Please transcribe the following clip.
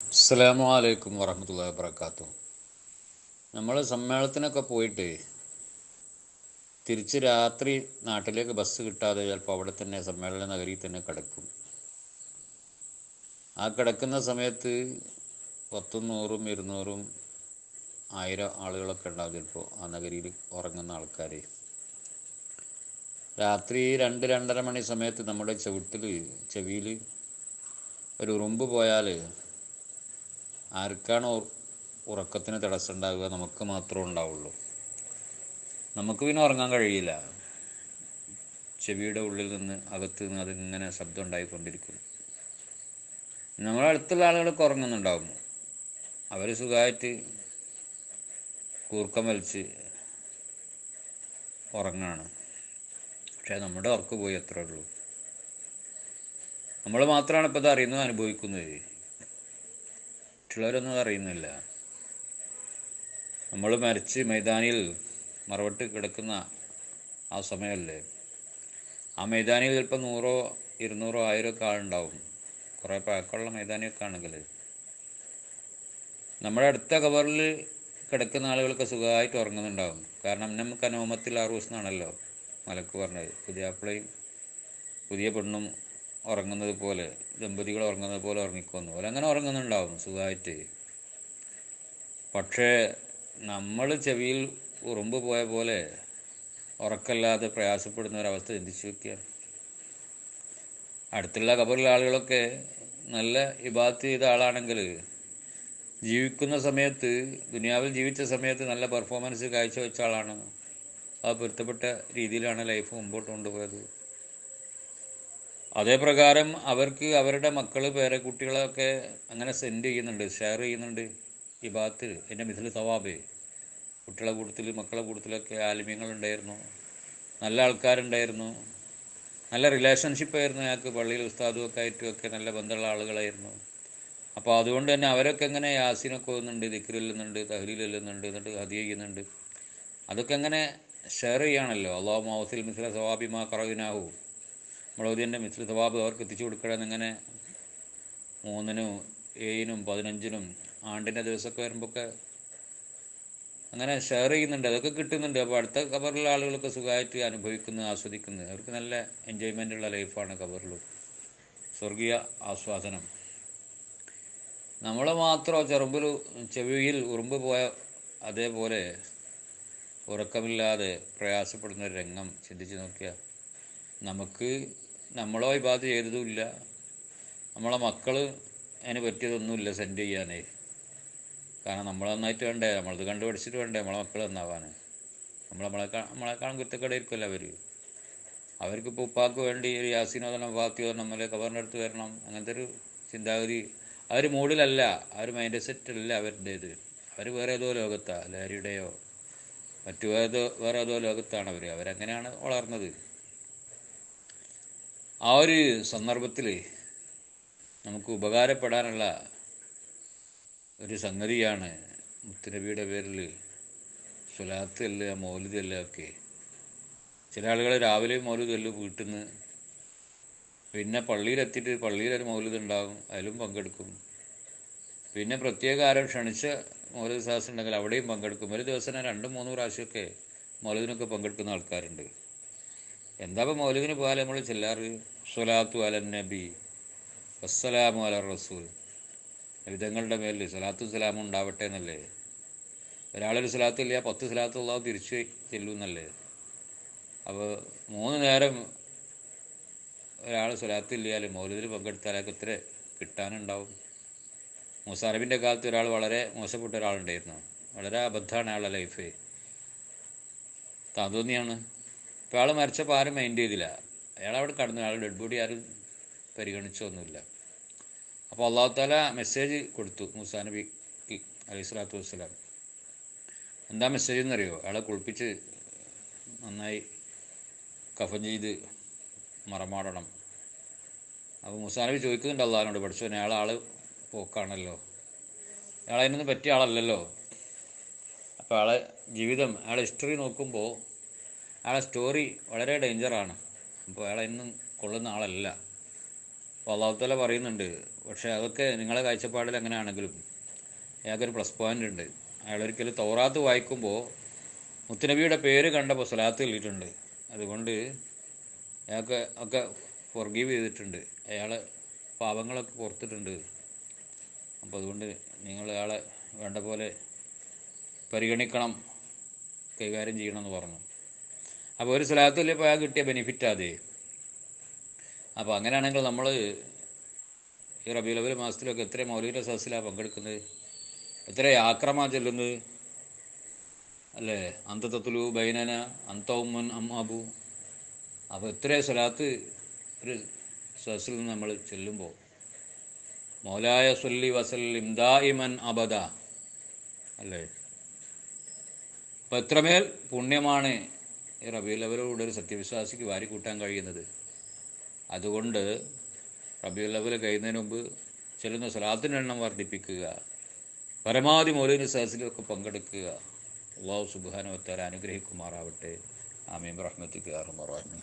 അസ്സലാമു അലൈക്കും വറഹ്മത്തുള്ളാഹി വാബർക്കാത്തു നമ്മൾ സമ്മേളനത്തിനൊക്കെ പോയിട്ട് തിരിച്ച് രാത്രി നാട്ടിലേക്ക് ബസ് കിട്ടാതെ ചിലപ്പോൾ അവിടെ തന്നെ സമ്മേളന നഗരിയിൽ തന്നെ കിടക്കും. ആ കിടക്കുന്ന സമയത്ത് പത്തും നൂറും ഇരുന്നൂറും ആയിരം ആളുകളൊക്കെ ഉണ്ടാവും ചിലപ്പോൾ ആ നഗരിയിൽ ഉറങ്ങുന്ന ആൾക്കാർ രാത്രി രണ്ട് രണ്ടര മണി സമയത്ത് നമ്മുടെ ചവിട്ടിൽ ചെവിയിൽ ഒരു ഉറുമ്പ് പോയാൽ ആർക്കാണ് ഉറക്കത്തിന് തടസ്സം ഉണ്ടാവുക നമുക്ക് മാത്രമേ ഉണ്ടാവുള്ളൂ. നമുക്ക് പിന്നെ ഉറങ്ങാൻ കഴിയില്ല. ചെവിയുടെ ഉള്ളിൽ നിന്ന് അകത്ത് നിന്ന് അതിങ്ങനെ ശബ്ദം ഉണ്ടായിക്കൊണ്ടിരിക്കുന്നു. നമ്മളെ അടുത്തുള്ള ആളുകളൊക്കെ ഉറങ്ങുന്നുണ്ടാവും. അവർ സുഖമായിട്ട് കൂർക്കം വലിച്ച് ഉറങ്ങാണ്. പക്ഷേ നമ്മുടെ ഉറക്ക് പോയി അത്രേ ഉള്ളൂ. നമ്മൾ മാത്രമാണ് ഇപ്പോൾ ഇത് അറിയുന്നത് അനുഭവിക്കുന്നത്. മറ്റുള്ളവരൊന്നും അറിയുന്നില്ല. നമ്മൾ മരിച്ച് മൈതാനിയിൽ മറവട്ട് കിടക്കുന്ന ആ സമയമല്ലേ? ആ മൈതാനിയിൽ ചിലപ്പോൾ നൂറോ ഇരുന്നൂറോ ആയിരം ഒക്കെ ആളുണ്ടാവും. കുറേ പഴക്കമുള്ള മൈതാനിയൊക്കെ ആണെങ്കിൽ. നമ്മുടെ അടുത്ത കവറിൽ കിടക്കുന്ന ആളുകളൊക്കെ സുഖമായിട്ട് ഉറങ്ങുന്നുണ്ടാവും. കാരണം നമുക്ക് അനോമത്തിൽ ആറൂസ് ആണല്ലോ മലക്ക് പറഞ്ഞത്. പുതിയ പുതിയ പെണ്ണും ഉറങ്ങുന്നത് പോലെ ദമ്പതികൾ ഉറങ്ങുന്നത് പോലെ ഉറങ്ങിക്കൊന്നു. പോലെ അങ്ങനെ ഉറങ്ങുന്നുണ്ടാവും സുഖമായിട്ട് പക്ഷേ നമ്മൾ ചെവിയിൽ ഉറുമ്പ് പോയ പോലെ ഉറക്കല്ലാതെ പ്രയാസപ്പെടുന്ന ഒരവസ്ഥ ചിന്തിച്ചു വയ്ക്കുക അടുത്തുള്ള കബറിലെ ആളുകളൊക്കെ നല്ല ഇബാത്ത് ചെയ്ത ആളാണെങ്കിൽ ജീവിക്കുന്ന സമയത്ത് ദുനിയാവിൽ ജീവിച്ച സമയത്ത് നല്ല പെർഫോമൻസ് കാഴ്ചവെച്ച ആളാണ്. ആ പൊരുത്തപ്പെട്ട രീതിയിലാണ് ലൈഫ് മുമ്പോട്ട് കൊണ്ടുപോയത്. അതേ പ്രകാരം അവർക്ക് അവരുടെ മക്കൾ പേരക്കുട്ടികളൊക്കെ അങ്ങനെ സെൻഡ് ചെയ്യുന്നുണ്ട് ഷെയർ ചെയ്യുന്നുണ്ട് ഈ ഭാഗത്ത്. എന്റെ മിഥിൽ തവാബ് കുട്ടികളെ കൂട്ടത്തിൽ മക്കളെ കൂട്ടത്തിലൊക്കെ ആലിമ്യങ്ങളുണ്ടായിരുന്നു. നല്ല ആൾക്കാരുണ്ടായിരുന്നു. നല്ല റിലേഷൻഷിപ്പ് ആയിരുന്നു ഞങ്ങൾക്ക് പള്ളിയിൽ ഉസ്താദും ഒക്കെ ആയിട്ടും ഒക്കെ നല്ല ബന്ധമുള്ള ആളുകളായിരുന്നു. അപ്പോൾ അതുകൊണ്ട് തന്നെ അവരൊക്കെ എങ്ങനെ യാസിനൊക്കെ ഓതുന്നുണ്ട് ദിക്രില്ലുന്നുണ്ട് തഹ്ലീലുന്നുണ്ട് എന്നിട്ട് ഹതി ചെയ്യുന്നുണ്ട്. അതൊക്കെ എങ്ങനെ ഷെയർ ചെയ്യാണല്ലോ അള്ളാഹു മൗസിൽ മിസ്ല സവാബിമാ കറവിനാഹു. മുളകുദിന്റെ മിശ്ര സ്വഭാവ് അവർക്ക് എത്തിച്ചു കൊടുക്കണം എന്നിങ്ങനെ മൂന്നിനും ഏഴിനും പതിനഞ്ചിനും ആണ്ടിന്റെ ദിവസമൊക്കെ വരുമ്പോഴൊക്കെ അങ്ങനെ ഷെയർ ചെയ്യുന്നുണ്ട്. അതൊക്കെ കിട്ടുന്നുണ്ട്. അപ്പോൾ അടുത്ത കബറിലെ ആളുകളൊക്കെ സുഖമായിട്ട് അനുഭവിക്കുന്നു ആസ്വദിക്കുന്നു. അവർക്ക് നല്ല എൻജോയ്മെന്റ് ഉള്ള ലൈഫാണ് കബറിൽ സ്വർഗീയ ആസ്വാദനം. നമ്മൾ മാത്രം ചെറുമ്പിൽ ചെവിയിൽ ഉറുമ്പ് പോയ അതേപോലെ ഉറക്കമില്ലാതെ പ്രയാസപ്പെടുന്ന രംഗം ചിന്തിച്ച് നോക്കിയാൽ നമുക്ക് നമ്മളോ ഇബാദ് ചെയ്തതുമില്ല. നമ്മളെ മക്കൾ അതിന് പറ്റിയതൊന്നുമില്ല സെൻഡ് ചെയ്യാനേ. കാരണം നമ്മൾ നന്നായിട്ട് വേണ്ടേ നമ്മളത് കണ്ടുപിടിച്ചിട്ട് വേണ്ടേ നമ്മളെ മക്കൾ നന്നാവാൻ നമ്മൾ നമ്മളെക്കാൾ നമ്മളെക്കാളും കുറ്റക്കടയിരിക്കുമല്ലോ അവർ അവർക്കിപ്പോൾ ഉപ്പാക്ക് വേണ്ടി ഒരു യാസീനോദനം ഫാത്തിയോദനം അല്ലെ കവറിന്റെ അടുത്ത് വരണം. അങ്ങനത്തെ ഒരു ചിന്താഗതി. അവർ ഒരു മൂഡിലല്ല ആ ഒരു മൈൻഡ് സെറ്റ് അല്ല അവരുടേത്. അവർ വേറെ ഏതോ ലോകത്താണ് ലഹരിയുടെയോ മറ്റു ഏതോ വേറെ ഏതോ ലോകത്താണ് അവർ അവരങ്ങനെയാണ് വളർന്നത്. ആ ഒരു സന്ദർഭത്തിൽ നമുക്ക് ഉപകാരപ്പെടാനുള്ള ഒരു സംഗതിയാണ് മുത്തുനബിയുടെ പേരിൽ സുലാത്ത് അല്ല മൗലിദ് അല്ല ഒക്കെ. ചില ആളുകൾ രാവിലെ മൗലിദ് അല്ല വീട്ടിൽ നിന്ന് പിന്നെ പള്ളിയിലെത്തിയിട്ട് പള്ളിയിലൊരു മൗലിദ് ഉണ്ടാകും അതിലും പങ്കെടുക്കും. പിന്നെ പ്രത്യേക ആരോ ക്ഷണിച്ച മൗലിദ് സാഹസം ഉണ്ടെങ്കിൽ അവിടെയും പങ്കെടുക്കും. ഒരു ദിവസം രണ്ടും മൂന്നും പ്രാവശ്യമൊക്കെ മൗലിദിനൊക്കെ പങ്കെടുക്കുന്ന ആൾക്കാരുണ്ട്. എന്താ ഇപ്പോൾ മൗലിദിന് പോയാൽ നമ്മൾ ചെല്ലാറ്? സ്വലാത്തു അല നബി വസ്സലാമു അല റസൂൽ. വിധങ്ങളുടെ മേലിൽ സ്വലാത്തും സലാമും ഉണ്ടാവട്ടെ എന്നല്ലേ? ഒരാളൊരു സ്വലാത്ത് ഇല്ല പത്ത് സ്വലാത്ത് തിരിച്ചു തിരിച്ച് ചെല്ലുന്നല്ലേ? അപ്പോൾ മൂന്ന് നേരം ഒരാൾ സ്വലാത്ത് ഇല്ലാൽ മൗലിദിൽ പങ്കെടുത്താലൊക്കെ ഇത്ര കിട്ടാനുണ്ടാവും? മുസാറബിന്റെ കാലത്ത് ഒരാൾ വളരെ മോശപ്പെട്ട ഒരാളുണ്ടായിരുന്നു. വളരെ അബദ്ധമാണ് അയാളുടെ ലൈഫ് താന്തോന്നിയാണ് ഇപ്പോൾ ആൾ മരിച്ചപ്പോൾ ആരും മൈൻഡ് ചെയ്തില്ല. അയാൾ അവിടെ കടന്നു. അയാൾ ഡെഡ് ബോഡി ആരും പരിഗണിച്ചൊന്നുമില്ല. അപ്പോൾ അള്ളാഹു താല മെസ്സേജ് കൊടുത്തു മൂസാ നബിക്ക് അലൈഹി സ്വലാത്തു വസ്സലാം. എന്താ മെസ്സേജ് എന്നറിയോ? അയാളെ കുളിപ്പിച്ച് നന്നായി കഫൻ ചെയ്ത് മറമാടണം. അപ്പോൾ മൂസാ നബി ചോദിക്കുന്നുണ്ട് അള്ളാഹിനോട് പഠിച്ചു അയാൾ ആൾ പോക്കാണല്ലോ. അയാൾ അതിനൊന്നും പറ്റിയ ആളല്ലല്ലോ. അപ്പോൾ ആളെ ജീവിതം അയാളെ ഹിസ്റ്ററി നോക്കുമ്പോൾ അയാളെ സ്റ്റോറി വളരെ ഡേഞ്ചറാണ് അപ്പോൾ അയാളെ ഇന്നും കൊള്ളുന്ന ആളല്ല. അപ്പോൾ അള്ളാഹുത്തല പറയുന്നുണ്ട് പക്ഷേ അതൊക്കെ നിങ്ങളെ കാഴ്ചപ്പാടിൽ അങ്ങനെയാണെങ്കിലും അയാൾക്കൊരു പ്ലസ് പോയിന്റ് ഉണ്ട്. അയാളൊരിക്കലും തൗറാത്ത് വായിക്കുമ്പോൾ മുത്തുനബിയുടെ പേര് കണ്ടപ്പോൾ സ്വലാത്ത് കിട്ടിയിട്ടുണ്ട്. അതുകൊണ്ട് അയാൾക്ക് ഒക്കെ ഫൊർഗീവ് ചെയ്തിട്ടുണ്ട്. അയാളെ പാപങ്ങളൊക്കെ പുറത്തിട്ടുണ്ട്. അപ്പോൾ അതുകൊണ്ട് നിങ്ങൾ അയാളെ വേണ്ട പോലെ പരിഗണിക്കണം കൈകാര്യം ചെയ്യണമെന്ന് പറഞ്ഞു. അപ്പോൾ ഒരു സ്ഥലത്തിൽ പോയാൽ കിട്ടിയ ബെനിഫിറ്റ് അത്. അപ്പോൾ അങ്ങനെയാണെങ്കിൽ നമ്മൾ ഈ റബീലവൽ മാസത്തിലൊക്കെ എത്ര മൗലിക സദസ്സിലാണ് പങ്കെടുക്കുന്നത്? എത്ര ആക്രമ ചെല്ലുന്നത്? അല്ലേ? അന്തത്തത്തുലു ബൈനന അന്തൗമൻ അമ്മാബു. അപ്പോൾ എത്ര സ്വലാത്ത് ഒരു സദസ്സിൽ നിന്ന് നമ്മൾ ചെല്ലുമ്പോൾ മൗലായ സുല്ലി വസല്ലിം ദായിമൻ അബദ. അല്ലേ? അപ്പം എത്രമേൽ പുണ്യമാണ് ഈ റബിയുലവലോട് ഒരു സത്യവിശ്വാസിക്ക് വാരിക്കൂട്ടാൻ കഴിയുന്നത്? അതുകൊണ്ട് റബിയുലവൽ കഴിയുന്നതിന് മുമ്പ് ചെല്ലുന്ന സ്വലാത്തിന്റെ എണ്ണം വർദ്ധിപ്പിക്കുക. പരമാവധി മൗലിന് സഹസിലൊക്കെ പങ്കെടുക്കുക. അള്ളാഹു സുബാനുവത്താൽ അനുഗ്രഹിക്കുമാറാവട്ടെ. ആമീം റഹ്മത്തിക്ക് ആറുമാറാമീൻ